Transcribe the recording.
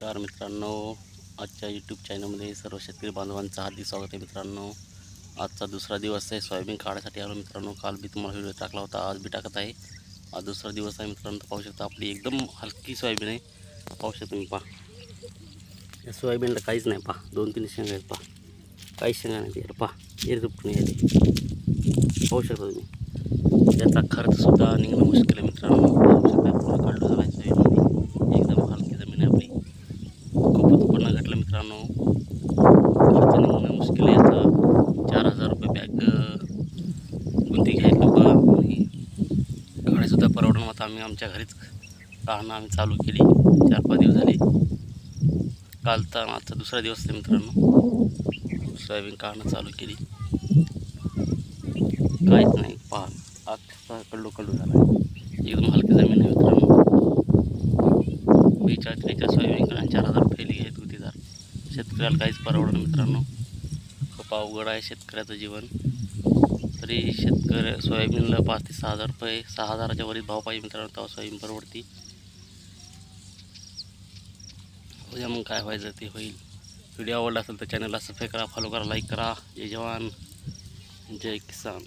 नमस्कार मित्रांनो आजच्या यूट्यूब चॅनलमध्ये सर्व शेतकरी बांधवांचं हार्दिक स्वागत आहे मित्रांनो. आजचा दुसरा दिवस आहे सोयाबीन काढायसाठी आलो मित्रांनो. काल बी तुम्हाला व्हिडिओ टाकला होता आज बी टाकत आहे. आज दुसरा दिवस आहे मित्रांनो पाहू शकता आपली एकदम हलकी सोयाबीन आहे. पाहू शकता तुम्ही पहा. या सोयाबीनला काहीच नाही पहा. दोन तीन शेंगा आहेत पहा. काहीच शेंगा नाही यार पहा. एर पाहू शकता तुम्ही. याचा खर्चसुद्धा निघणं मुश्किल आहे मित्रांनो पाहू शकता पूर्ण काढलं झाला आहे सोयाबीनमध्ये एकदम हलकी जमीन आहे आपली खूप उत्पन्न घटलं मित्रांनो खर्च मुश्किल आहे. याचा चार हजार रुपये बॅग कोणती घ्यायला लोक आणि गाडीसुद्धा परवडणं आता आम्ही आमच्या घरीच राहणं आम्ही चालू केली. चार पाच दिवस झाले. काल तर आजचा दुसरा दिवस आहे मित्रांनो. सोयाबीन काढणं चालू केली. काहीच नाही. पहा अक्षरशः कल्लू कल्लू झाला एकदम हलकी जमीन आहे मित्रांनो. बेचाळीस त्रेचाळीस सोयाबीन आणि चार हजार रुपये घ्यायत शेतकऱ्याला काहीच परवडलं मित्रांनो. खूप अवघड आहे शेतकऱ्याचं जीवन. तरी शेतकरी सोयाबीनला पाच ते सहा हजार रुपये सहा हजाराच्या वरील भाव पाहिजे मित्रांनो तेव्हा सोयाबीन परवडती. उद्या मग काय व्हायचं ते होईल. व्हिडिओ आवडला असेल तर चॅनलला सबस्क्राईब करा फॉलो करा लाईक करा. जय जवान. जय किसान.